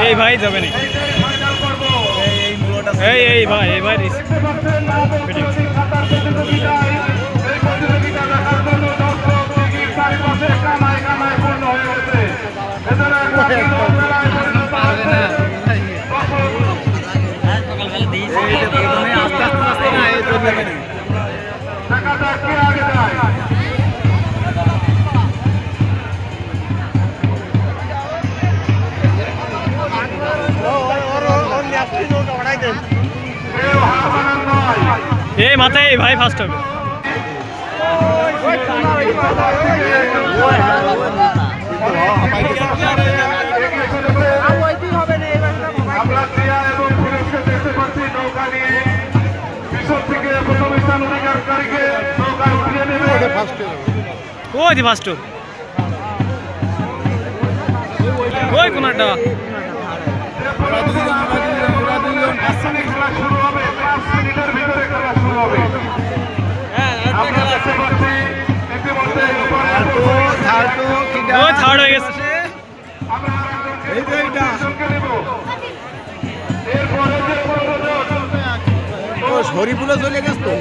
এই ভাই যাবে না এইটাই ফাইনাল পর্ব। এই এই ভাই এই ভাই যায় কেউ হার মানার নয় এই মাথায় ভাই ফার্স্ট হবে থেকে প্রথম স্থান অধিকারকারীকে নৌকায় উঠিয়ে নেবে। ওই দি ফার্স্ট ওই কোনটা শুরু হবে পাঁচ মিনিটের ভিতরে খেলা শুরু হবে। আমরা দেখতে পাচ্ছি ইতিমধ্যে ওই থার্ড হয়ে গেছে। আমরা হরিপুরে চলে গেছ তো?